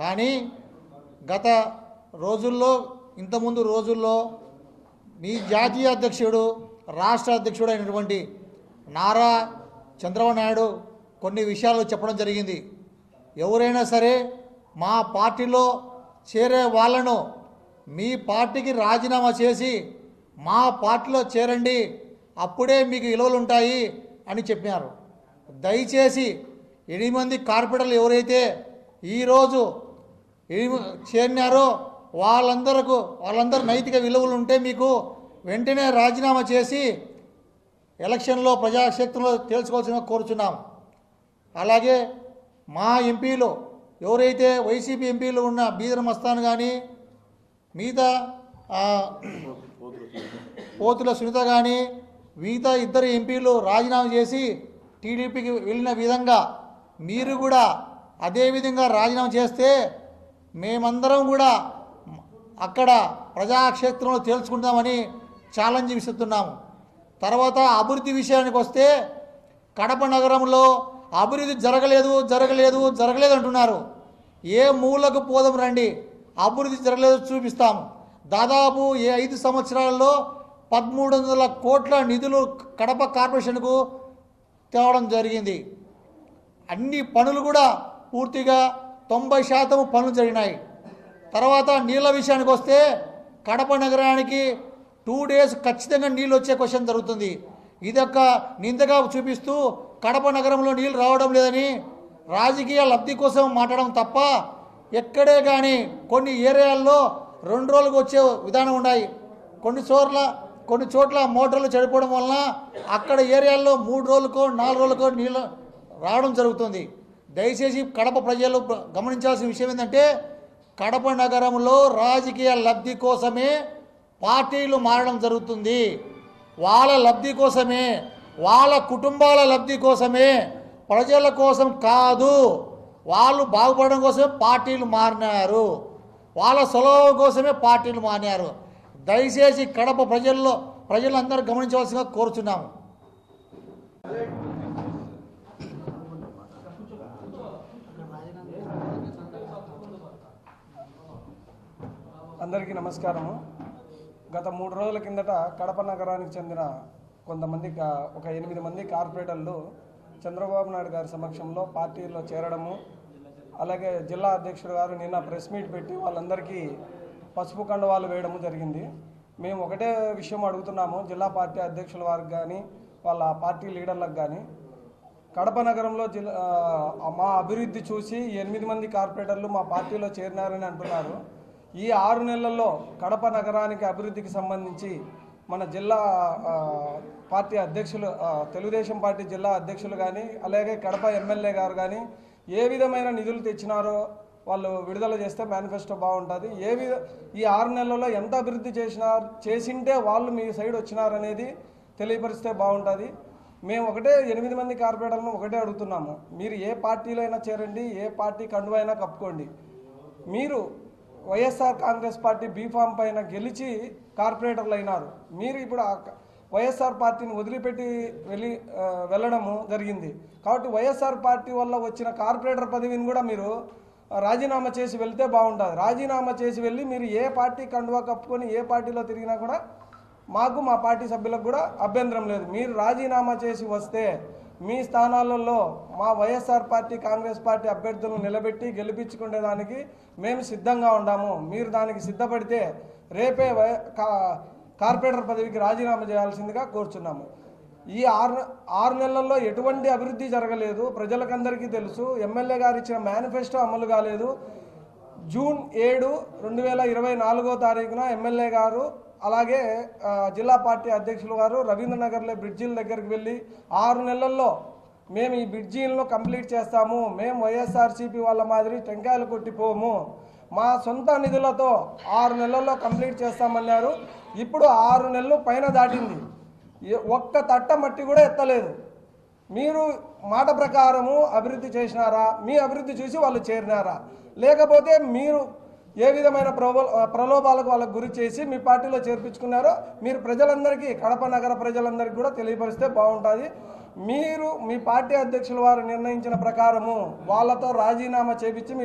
కానీ గత రోజుల్లో ఇంతకుముందు రోజుల్లో మీ జాతీయ అధ్యక్షుడు రాష్ట్ర అధ్యక్షుడు అయినటువంటి నారా చంద్రబాబు నాయుడు కొన్ని విషయాలు చెప్పడం జరిగింది. ఎవరైనా సరే మా పార్టీలో చేరే వాళ్ళను మీ పార్టీకి రాజీనామా చేసి మా పార్టీలో చేరండి అప్పుడే మీకు విలువలు ఉంటాయి అని చెప్పినారు. దయచేసి ఎనిమిది మంది కార్పొరేటర్లు ఎవరైతే ఈరోజు చేరినారో వాళ్ళందరకు వాళ్ళందరూ నైతిక విలువలు ఉంటే మీకు వెంటనే రాజీనామా చేసి ఎలక్షన్లో ప్రజాశక్తిలో తేల్చుకోవాల్సిన కోరుచున్నాం. అలాగే మా ఎంపీలు ఎవరైతే వైసీపీ ఎంపీలు ఉన్న బీదర్ మస్తాన్ కానీ మిగతా పోతుల సునీత కానీ మిగతా ఇద్దరు ఎంపీలు రాజీనామా చేసి టీడీపీకి వెళ్ళిన విధంగా మీరు కూడా అదేవిధంగా రాజీనామా చేస్తే మేమందరం కూడా అక్కడ ప్రజాక్షేత్రంలో తేల్చుకుంటామని ఛాలెంజ్ విసురుతున్నాము. తర్వాత అభివృద్ధి విషయానికి వస్తే కడప నగరంలో అభివృద్ధి జరగలేదు జరగలేదు జరగలేదు అంటున్నారు. ఏ మూలకు పోదాం రండి అభివృద్ధి జరగలేదు చూపిస్తాం దాదాపు ఏ ఐదు సంవత్సరాల్లో పదమూడు వందల కోట్ల నిధులు కడప కార్పొరేషన్కు తేవడం జరిగింది. అన్ని పనులు కూడా పూర్తిగా తొంభై శాతం పనులు జరిగినాయి. తర్వాత నీళ్ళ విషయానికి వస్తే కడప నగరానికి టూ డేస్ ఖచ్చితంగా నీళ్ళు వచ్చే క్వశ్చన్ జరుగుతుంది. ఇదొక నిందగా చూపిస్తూ కడప నగరంలో నీళ్ళు రావడం లేదని రాజకీయ లబ్ధి కోసం మాట్లాడడం తప్ప ఎక్కడే కానీ కొన్ని ఏరియాల్లో రెండు రోజులకు వచ్చే విధానం ఉన్నాయి. కొన్ని చోట్ల కొన్ని చోట్ల మోటార్లు చెడిపోవడం వలన అక్కడ ఏరియాల్లో మూడు రోజులకో నాలుగు రోజులకో నీళ్ళు రావడం జరుగుతుంది. దయచేసి కడప ప్రజలు ప్ర- గమనించాల్సిన విషయం ఏంటంటే కడప నగరంలో రాజకీయ లబ్ధి కోసమే పార్టీలు మారడం జరుగుతుంది. వాళ్ళ లబ్ధి కోసమే వాళ్ళ కుటుంబాల లబ్ధి కోసమే ప్రజల కోసం కాదు. వాళ్ళు బాగుపడడం కోసమే పార్టీలు మారినారు. వాళ్ళ సులభం కోసమే పార్టీలు మారినారు. దయచేసి కడప ప్రజల్లో ప్రజలందరూ గమనించవలసిందిగా కోరుచున్నాము. అందరికీ నమస్కారము. గత మూడు రోజుల కిందట కడప నగరానికి చెందిన కొంతమంది ఒక ఎనిమిది మంది కార్పొరేటర్లు చంద్రబాబు నాయుడు గారి సమక్షంలో పార్టీలో చేరడము అలాగే జిల్లా అధ్యక్షుడు గారు నిన్న ప్రెస్ మీట్ పెట్టి వాళ్ళందరికీ పసుపు కండవాలు వేయడము జరిగింది. మేము ఒకటే విషయం అడుగుతున్నాము జిల్లా పార్టీ అధ్యక్షుల వారికి కానీ వాళ్ళ పార్టీ లీడర్లకు కానీ కడప నగరంలో జిల్లా మా అభివృద్ధి చూసి ఎనిమిది మంది కార్పొరేటర్లు మా పార్టీలో చేరినారని అంటున్నారు. ఈ ఆరు నెలల్లో కడప నగరానికి అభివృద్ధికి సంబంధించి మన జిల్లా పార్టీ అధ్యక్షులు తెలుగుదేశం పార్టీ జిల్లా అధ్యక్షులు కానీ అలాగే కడప ఎమ్మెల్యే గారు కానీ ఏ విధమైన నిధులు తెచ్చినారో వాళ్ళు విడుదల చేస్తే మేనిఫెస్టో బాగుంటుంది. ఏ విధ ఈ ఆరు నెలల్లో ఎంత అభివృద్ధి చేసినారు చేసింటే వాళ్ళు మీ సైడ్ వచ్చినారనేది తెలియపరిస్తే బాగుంటుంది. మేము ఒకటే ఎనిమిది మంది కార్పొరేటర్లను ఒకటే అడుగుతున్నాము. మీరు ఏ పార్టీలో అయినా చేరండి ఏ పార్టీ కండువైనా కప్పుకోండి. మీరు వైఎస్ఆర్ కాంగ్రెస్ పార్టీ బీఫామ్ పైన గెలిచి కార్పొరేటర్లు అయినారు. మీరు ఇప్పుడు వైఎస్ఆర్ పార్టీని వదిలిపెట్టి వెళ్ళి వెళ్ళడము జరిగింది. కాబట్టి వైఎస్ఆర్ పార్టీ వల్ల వచ్చిన కార్పొరేటర్ పదవిని కూడా మీరు రాజీనామా చేసి వెళ్తే బాగుంటుంది రాజీనామా చేసి వెళ్ళి మీరు ఏ పార్టీ కండువా కప్పుకొని ఏ పార్టీలో తిరిగినా కూడా మాకు మా పార్టీ సభ్యులకు కూడా అభ్యంతరం లేదు. మీరు రాజీనామా చేసి వస్తే మీ స్థానాలలో మా వైఎస్ఆర్ పార్టీ కాంగ్రెస్ పార్టీ అభ్యర్థులను నిలబెట్టి గెలిపించుకునేదానికి మేము సిద్ధంగా ఉన్నాము మీరు దానికి సిద్ధపడితే రేపే వై- కా- కార్పొరేటర్ పదవికి రాజీనామా చేయాల్సిందిగా కోరుచున్నాము. ఈ ఆరు ఆరు నెలల్లో ఎటువంటి అభివృద్ధి జరగలేదు. ప్రజలకందరికీ తెలుసు ఎమ్మెల్యే గారు ఇచ్చిన మేనిఫెస్టో అమలు కాలేదు. జూన్ ఏడు రెండు వేల ఇరవై నాలుగో తారీఖున ఎమ్మెల్యే గారు అలాగే జిల్లా పార్టీ అధ్యక్షులు గారు రవీంద్రనగర్లో బ్రిడ్జిల దగ్గరికి వెళ్ళి ఆరు నెలల్లో మేము ఈ బ్రిడ్జీలను కంప్లీట్ చేస్తాము. మేము వైఎస్ఆర్సీపీ వాళ్ళ మాదిరి టెంకాయలు కొట్టిపోము. మా సొంత నిధులతో ఆరు నెలల్లో కంప్లీట్ చేస్తామన్నారు. ఇప్పుడు ఆరు నెలలు పైన దాటింది. ఒక్క తట్ట మట్టి కూడా ఎత్తలేదు. మీరు మాట ప్రకారము అభివృద్ధి చేసినారా? మీ అభివృద్ధి చూసి వాళ్ళు చేరినారా? లేకపోతే మీరు ఏ విధమైన ప్రబో ప్రలోభాలకు వాళ్ళకు గురి చేసి మీ పార్టీలో చేర్పించుకున్నారో మీరు ప్రజలందరికీ కడప నగర ప్రజలందరికీ కూడా తెలియపరిస్తే బాగుంటుంది. మీరు మీ పార్టీ అధ్యక్షుల వారు నిర్ణయించిన ప్రకారము వాళ్ళతో రాజీనామా చేపించి మీ